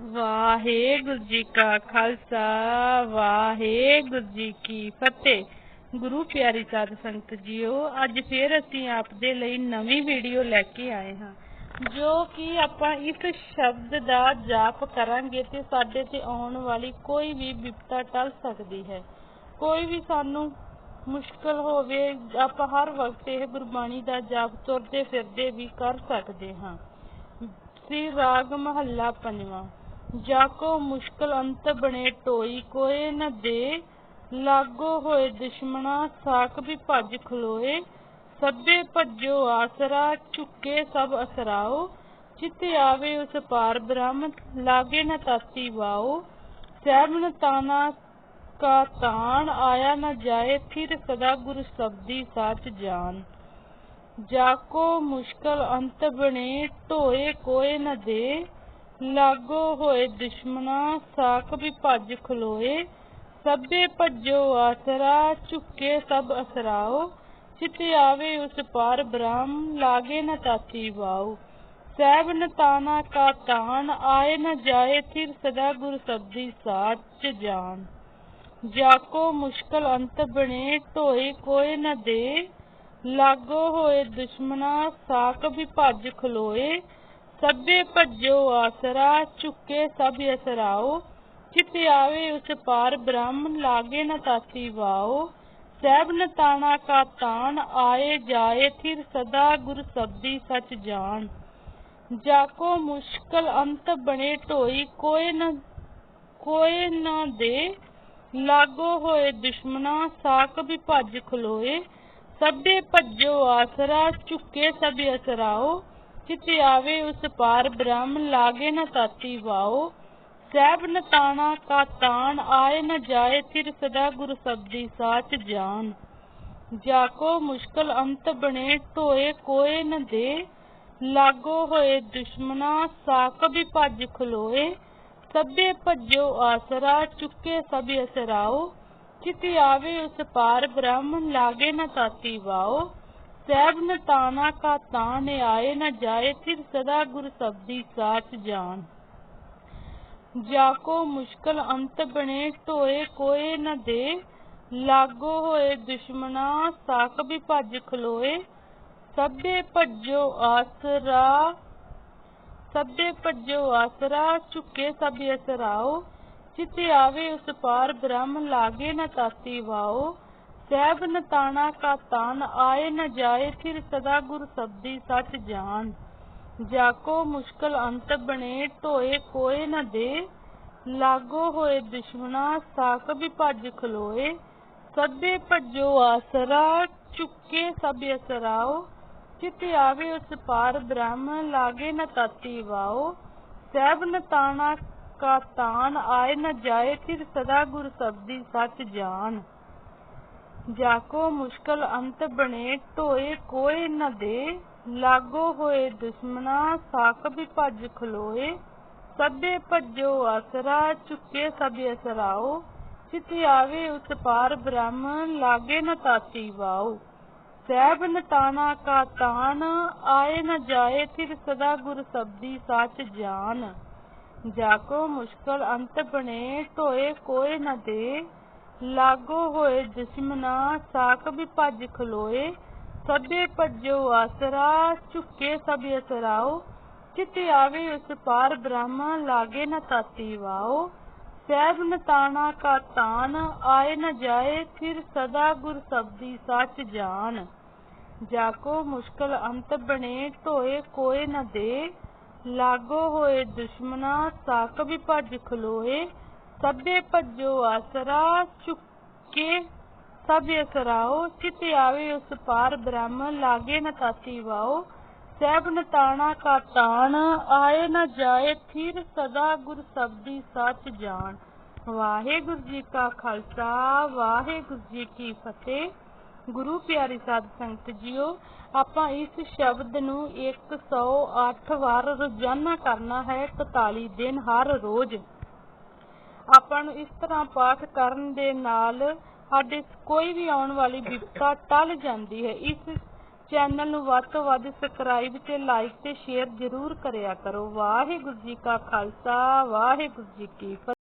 ਵਾਹਿਗੁਰੂ ਜੀ ਕਾ ਖਾਲਸਾ, ਵਾਹਿਗੁਰੂ ਜੀ ਕੀ ਫਤਿਹ। ਗੁਰੂ ਪਿਆਰੀ ਸਾਧ ਸੰਗਤ ਜੀਓ, ਅੱਜ ਫੇਰ ਅਸੀਂ ਆਪ ਦੇ ਲਈ ਨਵੀਂ ਵੀਡੀਓ ਲੈ ਕੇ ਆਏ ਹਾਂ, ਜੋ ਕਿ ਆਪਾਂ ਇਸ ਸ਼ਬਦ ਦਾ ਜਾਪ ਕਰਾਂਗੇ ਤੇ ਸਾਡੇ ਤੇ ਆਉਣ ਵਾਲੀ ਕੋਈ ਵੀ ਵਿਪਤਾ ਟਲ ਸਕਦੀ ਹੈ। ਕੋਈ ਵੀ ਸਾਨੂੰ ਮੁਸ਼ਕਲ ਹੋਵੇ, ਆਪਾਂ ਹਰ ਵਕਤ ਇਹ ਗੁਰਬਾਣੀ ਦਾ ਜਾਪ ਤੁਰਦੇ ਫਿਰਦੇ ਵੀ ਕਰ ਸਕਦੇ ਹਾਂ। ਸ੍ਰੀ ਰਾਗ ਮਹੱਲਾ ਪੰਜਵਾਂ। ਜਾਕੋ ਮੁਸ਼ਕਲ ਅੰਤ ਬਣੇ ਟੋਈ ਕੋਏ ਨ ਦੇ। ਲਾਗੋ ਹੋਏ ਦੁਸ਼ਮਣਾ, ਸਾਖ ਵੀ ਭੱਜ ਖਲੋਏ। ਸਭੇ ਭੱਜੋ ਆਸਰਾ, ਝੁਕੇ ਸਭ ਅਸਰਾਓ। ਚਿਤ ਆਵੇ ਉਸ ਪਾਰ ਬ੍ਰਹਮ ਲਾਗੇ ਨ ਤਾਤੀ ਵਾਓ। ਸਹਿਬ ਤਾਨਾ ਕਾ ਤਾਣ, ਆਇਆ ਨ ਜਾਏ, ਫਿਰ ਸਦਾ ਗੁਰ ਸਬਦੀ ਸਾਚ ਜਾਨ। ਜਾਕੋ ਮੁਸ਼ਕਲ ਅੰਤ ਬਣੇ, ਢੋਏ, ਕੋਏ ਨ ਦੇ। ਲਾਗੋ ਹੋਏ ਦੁਸ਼ਮਣਾ ਸਾਕ ਵੀ ਭੱਜ ਖਲੋਏ। ਸਭੇ ਭੱਜੋ, ਆਸਰਾ ਝੁਕੇ, ਸਭ ਅਸਰਾਓ। ਚਿਤ ਆਵੇ ਉਸ ਪਾਰ ਬ੍ਰਹਮ, ਲਾਗੇ ਨ ਤਾਤੀ ਵਾਉ ਸਹਿਬ ਨ ਤਾਨਾ ਕਾ ਤਾਨ ਆਏ ਨ ਜਾਏ, ਥਿਰ ਸਦਾ ਗੁਰ ਸਬਦੀ ਸਾਚ ਜਾਨ। ਜਾਕੋ ਮੁਸ਼ਕਲ ਅੰਤ ਬਣੇ ਢੋਏ ਕੋਏ ਨ ਦੇ। ਲਾਗੋ ਹੋਏ ਦੁਸ਼ਮਣਾ ਸਾਕ ਵੀ ਭੱਜ ਖਲੋਏ। ਸਭੇ ਭੱਜੋ ਆਸਰਾ, ਝੁਕੇ ਸਭ ਅਸਰਾਓ ਚਿਤ ਆਵੇ ਉਸ ਪਾਰ ਬ੍ਰਹਮ, ਲਾਗੇ ਨਾ ਤਾਤੀ ਵਾਓ। ਸਹਿਬ ਨ ਕਾ ਤਾਣ, ਆਏ ਜਾਏ ਥਿਰ ਸਦਾ ਗੁਰ ਸਬਦੀ ਸਚ ਜਾਣ। ਜਾਕੋ ਮੁਸ਼ਕਲ ਅੰਤ ਬਣੇ ਢੋਈ ਕੋਏ ਨ ਕੋਏ ਨ ਦੇ। ਲਾਗੋ ਹੋਏ ਦੁਸ਼ਮਣਾ, ਸਾਕ ਵੀ ਭੱਜ ਖਲੋਏ। ਸਭੇ ਭੱਜੋ ਆਸਰਾ, ਝੁਕੇ ਸਭ ਅਸਰਾਓ ਚਿਤ ਆਵੇ ਉਸ ਪਾਰ ਬ੍ਰਹਮ, ਲਾਗੇ ਨਾ ਤਾਤੀ ਵਾਓ। ਸਹਿਬ ਨ ਤਾਣਾ ਕਾ ਤਾਣ, ਆਏ ਨਾ ਜਾਏ ਫਿਰ ਸਦਾ ਗੁਰ ਸਬਦੀ ਸਾਚ ਜਾਨ। ਜਾਕੋ ਮੁਸ਼ਕਲ ਅੰਤ ਬਣੇ ਢੋਏ ਕੋਏ ਨ ਦੇ। ਲਾਗੋ ਹੋਏ ਦੁਸ਼ਮਣਾ, ਸਾਕ ਵੀ ਭੱਜ ਖਲੋਏ। ਸਭੇ ਭੱਜੋ ਆਸਰਾ, ਚੁੱਕੇ ਸਭ ਅਸਰਾਓ। ਚਿਤ ਆਵੇ ਉਸ ਪਾਰ ਬ੍ਰਹਮ, ਲਾਗੇ ਨਾ ਤਾਤੀ ਵਾਓ। ਸਹਿਬ ਨ ਤਾਨਾ ਕਾ ਤਾਨ ਆਏ ਨ ਜਾਏ, ਫਿਰ ਸਦਾ ਗੁਰ ਸਬਦੀ ਸਾਚ ਜਾਨ ਜਾਕੋ ਮੁਸ਼ਕਲ ਅੰਤ ਬਣੇ ਢੋਏ ਕੋਏ ਨ ਦੇ। ਲਾਗੋ ਹੋਏ ਦੁਸ਼ਮਣਾ ਸਾਕ ਵੀ ਭੱਜ ਖਲੋਏ। ਸਭੇ ਭੱਜੋ ਆਸਰਾ, ਸਭੇ ਭੱਜੋ ਆਸਰਾ, ਝੁਕੇ ਸਭ ਅਸਰਾਓ ਚਿਤ ਆਵੇ ਉਸ ਪਾਰ ਬ੍ਰਹਮ, ਲਾਗੇ ਨ ਤਾਤੀ ਵਾਓ। ਸਹਿਬ ਨਤਾਣਾ ਤਾਣਾ ਕਾ ਤਾਨ ਆਏ ਨਾ ਜਾਏ, ਫਿਰ ਸਦਾ ਗੁਰ ਸਬਦੀ ਸਚ ਜਾਣ ਜਾਕੋ ਮੁਸ਼ਕਲ ਅੰਤ ਬਣੇ ਢੋਏ ਕੋਏ ਨ ਦੇ। ਲਾਗੋ ਹੋਏ ਦੁਸ਼ਮਣਾ ਸਾਕ ਵੀ ਭੱਜ ਖਲੋਏ। ਸਭੇ ਭੱਜੋ ਆਸਰਾ, ਚੁੱਕੇ ਸਭ ਅਸਰਾਓ। ਚਿਤ ਆਵੇ ਉਸ ਪਾਰ ਬ੍ਰਹਮ, ਲਾਗੇ ਨਾ ਤਾਤੀ ਵਾਓ। ਸਹਿਬ ਨ ਤਾਣਾ ਕਾ ਤਾਨ ਆਏ ਨ ਜਾਏ, ਫਿਰ ਸਦਾ ਗੁਰ ਸਬਦੀ ਸਚ ਜਾਣ ਜਾਕੋ ਮੁਸ਼ਕਲ ਅੰਤ ਬਣੇ, ਢੋਏ ਕੋਏ ਨ ਦੇ। ਲਾਗੋ ਹੋਏ ਦੁਸ਼ਮਣਾ, ਸਾਕ ਵੀ ਭੱਜ ਖਲੋਏ। ਸਭੇ ਭੱਜੋ ਆਸਰਾ ਚੁੱਕੇ ਸਭ ਅਸਰਾਓ। ਚਿਤ ਆਵੇ ਉਸ ਪਾਰ ਬ੍ਰਹਮ, ਲਾਗੇ ਨ ਤਾਤੀ ਵਾਓ। ਸਹਿਬ ਨ ਤਾਣਾ ਕਾ ਤਾਨ ਆਏ ਨ ਜਾਏ ਫਿਰ ਸਦਾ ਗੁਰ ਸਬਦੀ ਸਾਚ ਜਾਨ। ਜਾਕੋ ਮੁਸ਼ਕਲ ਅੰਤ ਬਣੇ, ਢੋਏ ਕੋਏ ਨ ਦੇ। ਲਾਗੋ ਹੋਏ ਦੁਸ਼ਮਨਾ ਸਾਕ ਵੀ ਭੱਜ ਖਲੋਏ। ਸਭੇ ਭੱਜੋ ਆਸਰਾ, ਝੁਕੇ ਸਭ ਅਸਰਾਓ। ਚਿਤ ਆਵੇ ਉਸ ਪਾਰ ਬ੍ਰਹਮ, ਲਾਗੇ ਨ ਤਾਤੀ ਵਾਓ। ਸਹਿਬ ਨ ਕਾ ਤਾਨ, ਆਏ ਨ ਜਾਏ, ਫਿਰ ਸਦਾ ਗੁਰ ਸਬਦੀ ਸਚ ਜਾਨ। ਜਾਕੋ ਮੁਸ਼ਕਲ ਅੰਤ ਬਣੇ ਢੋਏ ਕੋਏ ਨਾ ਦੇ। ਲਾਗੋ ਹੋਏ ਦੁਸ਼ਮਨਾ ਸਾਕ ਵੀ ਭੱਜ ਖਲੋਏ। ਸਭੇ ਭਜੋ ਆਸਰਾ ਚੁੱਕੇ ਸਭ ਅਸਰਾਓ ਚਿਤ ਆਵੇ ਉਸ ਪਾਰ ਬ੍ਰਹਮ, ਲਾਗੇ ਨ ਤਾਤੀ ਵਾਓ। ਸਹਿਬ ਨ ਕਾ ਤਾਣ, ਆਏ ਨ ਜਾਏ ਫਿਰ ਸਦਾ ਗੁਰ ਸਬਦੀ ਸਚ ਜਾਣ। ਵਾਹਿਗੁਰੂ ਜੀ ਕਾ ਖਾਲਸਾ, ਵਾਹਿਗੁਰੂ ਜੀ ਕੀ ਫਤਿਹ। ਗੁਰੂ ਪਿਆਰੀ ਸਾਧ ਸੰਗਤ ਜੀਓ, ਆਪਾਂ ਇਸ ਸ਼ਬਦ ਨੂੰ 108 ਵਾਰ ਰੋਜ਼ਾਨਾ ਕਰਨਾ ਹੈ 41 ਦਿਨ ਹਰ ਰੋਜ਼। ਆਪਾਂ ਨੂੰ ਇਸ ਤਰ੍ਹਾਂ ਪਾਠ ਕਰਨ ਦੇ ਨਾਲ ਸਾਡੇ ਕੋਈ ਵੀ ਆਉਣ ਵਾਲੀ ਵਿਪਤਾ ਟਲ ਜਾਂਦੀ ਹੈ। ਇਸ ਚੈਨਲ ਨੂੰ ਵੱਧ ਤੋਂ ਵੱਧ ਸਬਸਕ੍ਰਾਈਬ ਤੇ ਲਾਈਕ ਤੇ ਸ਼ੇਅਰ ਜ਼ਰੂਰ ਕਰਿਆ ਕਰੋ। ਵਾਹਿਗੁਰੂ ਜੀ ਕਾ ਖਾਲਸਾ, ਵਾਹਿਗੁਰੂ ਜੀ ਕੀ ਫਤਿਹ।